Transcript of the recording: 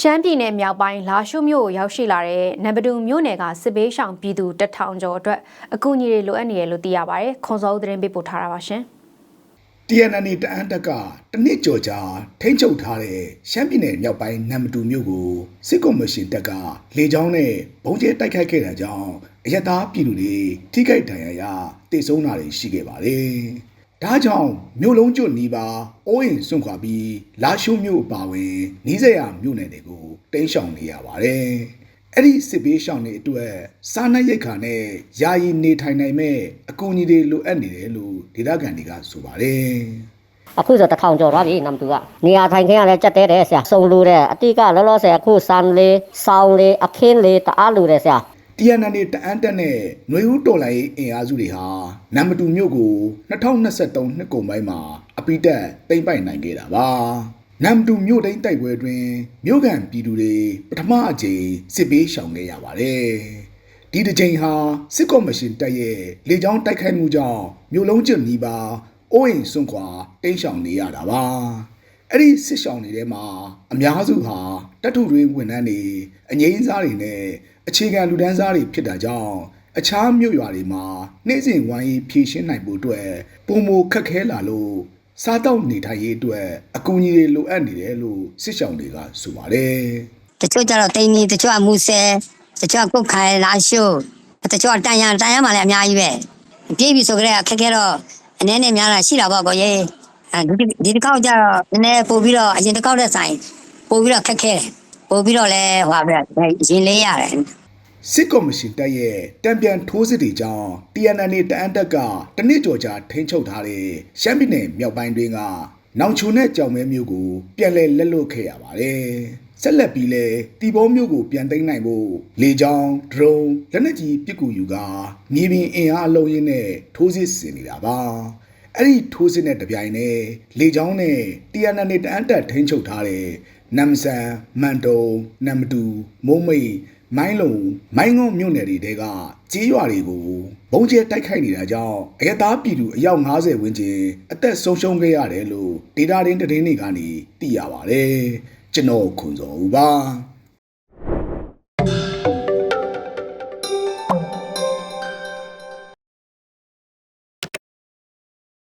ရှမ်းပြည်နယ်မြောက်ပိုင်းလာရှုမြို့ကိုရောက်ရှိလာတဲ့နံပါတ်2မြို့နယ်ကစစ်ဘေးရှောင်ပြည်သူတထောင်ကျော်အတွက်အကူအညီတွေလိုအပ်နေတယ်လို့သိရပါတယ်။ခွန်စောဦးသတင်းပေးပို့ထားတာပါရှင် TNN တအန်းတက်ကတနစ်ကြော်ကြာထိမ့်ချုပ်ထားတဲ့ရှမ်းပြည်နယ်မြောက်ပိုင်းနမ်မတူမြို့ကိုစစ်ကော်မရှင်တပ်ကလေကြောင်းနဲ့ဘုံကျဲတိုက်ခိုက်ခဲ့တာကြောင့်အယက်သားပြည်သူတွေထိခိုက်ဒဏ်ရာရတေဆုံးတာတွေရှိခဲ့ပါတယ်။ ဒါကြောင့်မြို့လုံးကျွတ်နီးပါအိုးအိမ်စွန့်ခွာပြီးလာရှုမြို့အပါဝင်နီးစပ်ရာမြို့နယ်တွေကိုတင်းရှောင်နေရပါတယ်။အဲ့ဒီစစ်ပေးရှောင်းတွေအတွက်စားနပ်ရိက္ခာနဲ့ယာယီနေထိုင်နိုင်မဲ့အကူအညီတွေလိုအပ်နေတယ်လို့ဒေသခံတွေကဆိုပါတယ်အခုဆိုတစ်ထောင်ကျော်သွားပြီနမ်တူကနေရာထိုင်ခင်းကလည်းကြက်တဲတယ်ဆရာစုံလို့တဲ့အတိကလောလောဆယ်အခုစံလေးစောင်းလေးအခင်းလေးတအားလို့တယ်ဆရာ။ TNN နဲ့တအန်းတက်နဲ့ຫນွေဦးတော်လိုင်းအင်အားစုတွေဟာနမ်မတူမြို့ကို2023နှစ်ကုန်ပိုင်းမှာအပိတက်သိမ်းပိုက်နိုင်ခဲ့တာပါ။နမ်မတူမြို့တိုင်းတိုက်ပွဲအတွင်းမြို့ကန်ပြည်သူတွေပထမအကြိမ်စစ်ပေးရှောင်ခဲ့ရပါတယ်။ဒီတစ်ချိန်ဟာစစ်ကော်မရှင်တပ်ရဲ့လေကြောင်းတိုက်ခိုက်မှုကြောင့်မြို့လုံးကျွတ်နီးပါအိုးအိမ်စွန့်ခွာတိမ်းရှောင်နေရတာပါ အဲ့ဒီစစ်ရှောင်တွေထဲမှာအများစုဟာတပ်ထုတွေဝန်ထမ်းတွေအငိမ့်စားတွေနဲ့အခြေခံလူဒန်းစားတွေဖြစ်တာကြောင့်အခြားမြို့ရွာတွေမှာနေ့စဉ်ဝိုင်းဖြည့်ရှင်းနိုင်ဖို့အတွက်ပုံမခက်ခဲလာလို့စားတော့နေထိုင်ရေးအတွက်အကူအညီတွေလိုအပ်နေတယ်လို့စစ်ရှောင်တွေကဆိုပါတယ်တချို့ကျတော့တိန်နီတချို့ကမူဆယ်တချို့ကကုတ်ခိုင်လာရှို့တချို့ကတန်ရန်တန်ရန်မှလည်းအများကြီးပဲပြေးပြီဆိုကြတဲ့အခက်ခဲတော့အနေနဲ့များတာရှိတာပေါ့ကိုရေ အဲဒီဒီတစ်ခေါက်ကျတော့နည်းနည်းပို့ပြီးတော့အရင်တစ်ခေါက်တဲ့ဆိုင်ပို့ပြီးတော့ခက်ခဲတယ်ပို့ပြီးတော့လဲဟိုပါဗျရင်လေးရတယ်စစ်ကော်မရှင်တပ်ရဲ့တံပြန်ထိုးစစ်တွေကြောင့် TNN တအန်းတပ်ကတနစ်ကြော်ကြာထိန်းချုပ်ထားတဲ့ရှမ်းပြည်နယ်မြောက်ပိုင်းတွင်းကနောင်ချုံနဲ့ကြောင်မဲမျိုးကိုပြန်လည်လက်လွတ်ခဲ့ရပါတယ်။ဆက်လက်ပြီးလဲတီဘောမျိုးကိုပြန်သိမ်းနိုင်ဖို့လေကြောင်းဒရုန်းလက်နက်ကြီးပစ်ကူယူကာမြေပြင်အင်အားအလုံးရင်းနဲ့ထိုးစစ်ဆင်နေတာပါ။ အဲ့ဒီထိုးစစ်နဲ့တပြိုင်နက်လေကြောင်းနဲ့ TNN တအန်းတပ်ထိန်းချုပ်ထားတဲ့နမ်ဆန်မန်တုံနမ်မတူမုံမိတ်မိုင်းလုံမိုင်းငုံမြို့နယ်တွေတဲကကြေးရွာတွေကိုဘုံကျဲတိုက်ခိုက်နေတာကြောင့်အရသားပြည်သူအယောက်90ဝန်းကျင်အသက်ဆုံးရှုံးခဲ့ရတယ်လို့ဒေတာရင်းတည်င်းတွေကနေသိရပါတယ်ကျွန်တော်ခွန်စောဦးပါ